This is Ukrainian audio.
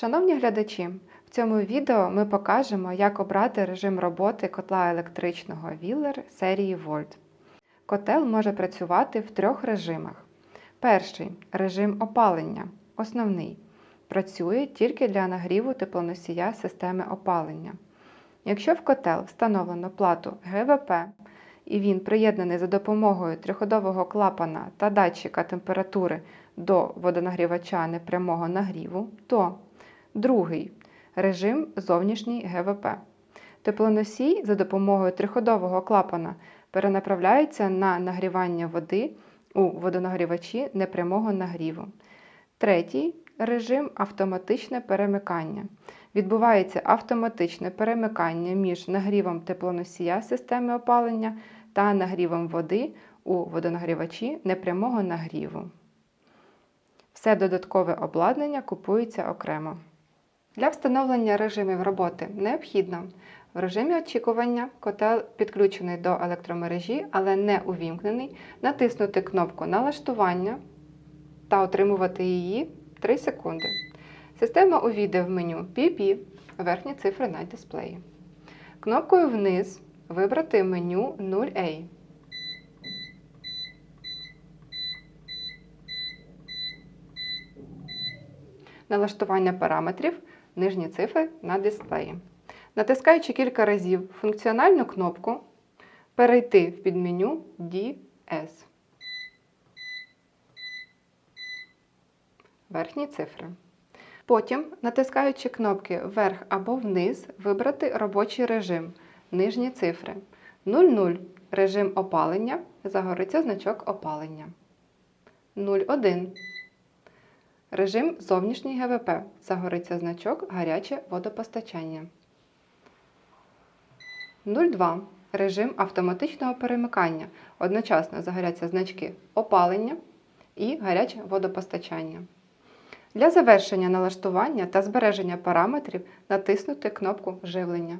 Шановні глядачі, в цьому відео ми покажемо, як обрати режим роботи котла електричного Wheeler серії Volt. Котел може працювати в трьох режимах. Перший режим опалення, основний. Працює тільки для нагріву теплоносія системи опалення. Якщо в котел встановлено плату ГВП і він приєднаний за допомогою триходового клапана та датчика температури до водонагрівача непрямого нагріву, то другий режим зовнішній ГВП. Теплоносій за допомогою триходового клапана перенаправляється на нагрівання води у водонагрівачі непрямого нагріву. Третій режим автоматичне перемикання. Відбувається автоматичне перемикання між нагрівом теплоносія системи опалення та нагрівом води у водонагрівачі непрямого нагріву. Все додаткове обладнання купується окремо. Для встановлення режимів роботи необхідно в режимі очікування котел підключений до електромережі, але не увімкнений, натиснути кнопку налаштування та отримувати її 3 секунди. Система увійде в меню PP, верхні цифри на дисплеї. Кнопкою вниз вибрати меню 0A. Налаштування параметрів нижні цифри на дисплеї. Натискаючи кілька разів функціональну кнопку, перейти в підменю DS. Верхні цифри. Потім, натискаючи кнопки вверх або вниз, вибрати робочий режим нижні цифри. 00 режим опалення, загориться значок опалення. 01 Режим зовнішній ГВП. Загориться значок гаряче водопостачання. 02. Режим автоматичного перемикання. Одночасно загоряться значки опалення і гаряче водопостачання. Для завершення налаштування та збереження параметрів натиснути кнопку Живлення.